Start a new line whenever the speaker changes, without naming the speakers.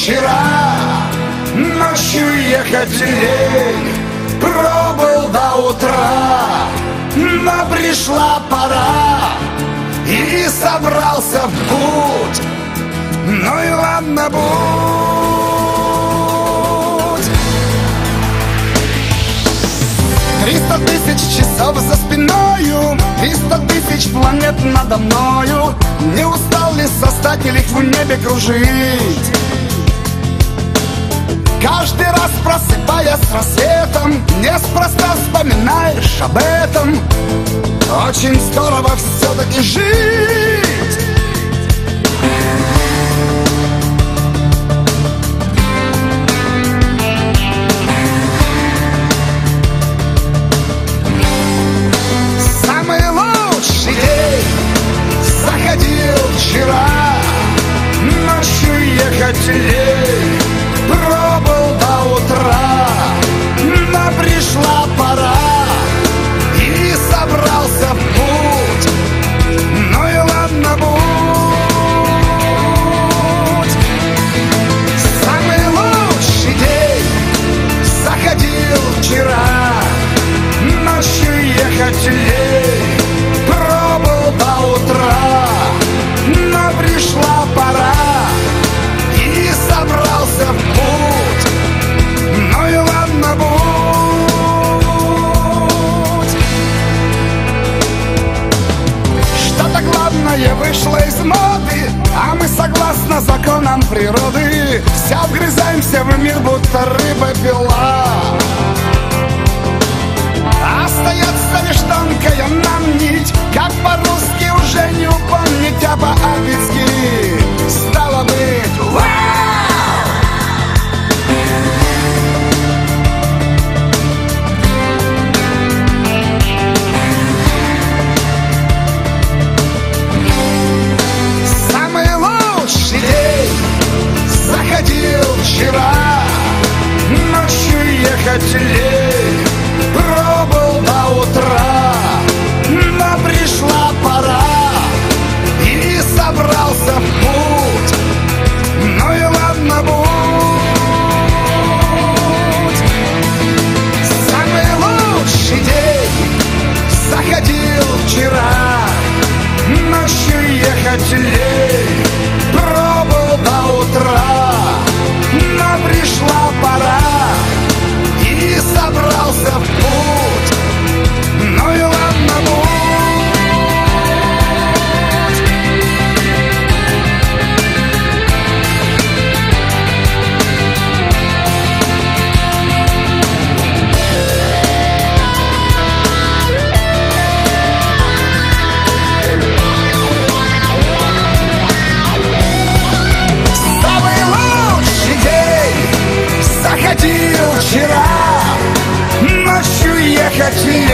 вчера Ночью ехать лень Пробыл до утра. Но пришла пора И собрался в путь. Ну и ладно будь. Триста тысяч часов за спиною Триста тысяч планет надо мною. Не устал ли создатель их в небе кружить? Каждый раз просыпаясь с рассветом Неспроста вспоминаешь об этом. Очень здорово все-таки жить. Самый лучший день заходил вчера. Ночью ехать лень согласно законам природы. Все вгрызаемся в мир, будто рыба пила. Остается лишь тонкая нам нить Как по-русски уже не упомнить, а по-ангельски Лень Пробыл до утра Но пришла пора. И собрался в путь. Ну и ладно будь Самый лучший день заходил вчера. Ночью ехать лень Ночью ехать